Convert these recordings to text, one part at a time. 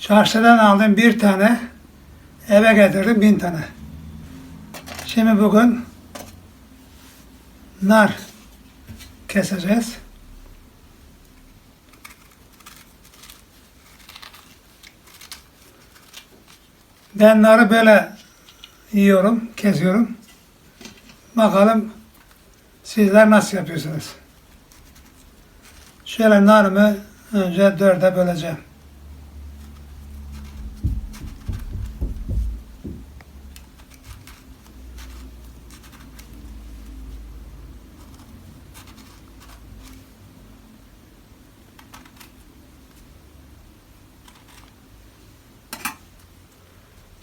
Çarşıdan aldım bir tane. Eve getirdim bin tane. Şimdi bugün nar keseceğiz. Ben narı böyle yiyorum, kesiyorum. Bakalım sizler nasıl yapıyorsunuz? Şöyle narımı önce dörde böleceğim.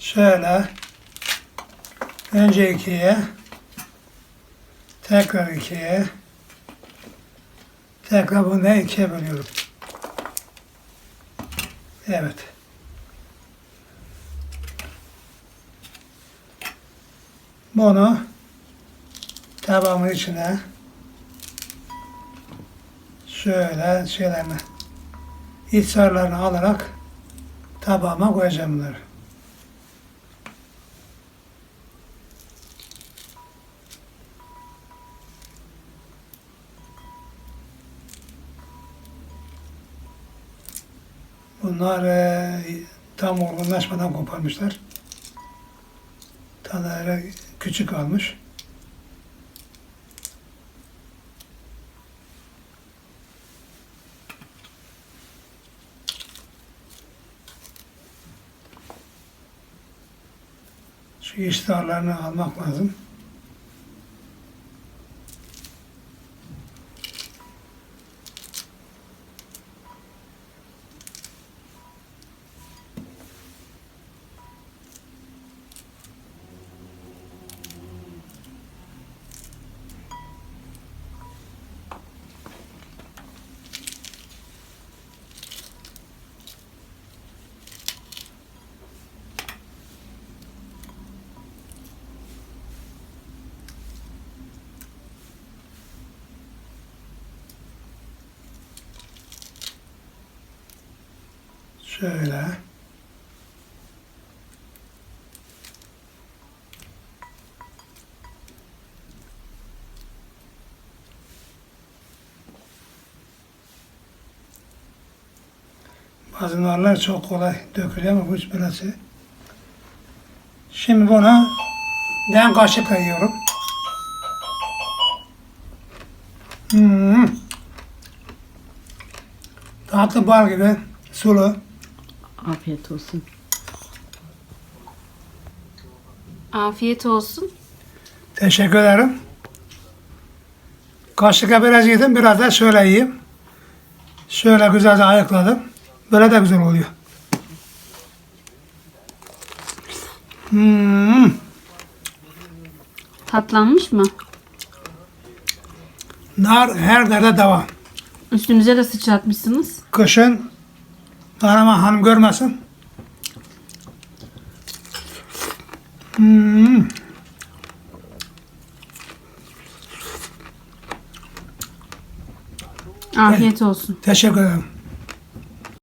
Şöyle önce ikiye tekrar ikiye tekrar bunu ikiye bölüyorum. Evet. Bunu tabağımın içine şöyle şeylerini iç sarılarını alarak tabağıma koyacağım bunları. Bunlar e, tam olgunlaşmadan koparmışlar. Taneleri küçük almış. Şu iştahlarını almak lazım. Şöyle. Bazı narlar çok kolay dökülüyor ama bu hiç böylesi. Şimdi bunu ben kaşıkla yiyorum. Hmm. Tatlı bal gibi sulu. Afiyet olsun. Afiyet olsun. Teşekkür ederim. Kaşıkla biraz yedim, biraz da şöyle yiyeyim. Şöyle güzelce ayıkladım. Böyle de güzel oluyor. Hmm. Tatlanmış mı? Nar her derde devam. Üstünüze de sıçratmışsınız. Kışın Kahraman hanım görmesin. Hmm. Afiyet olsun. Teşekkür ederim.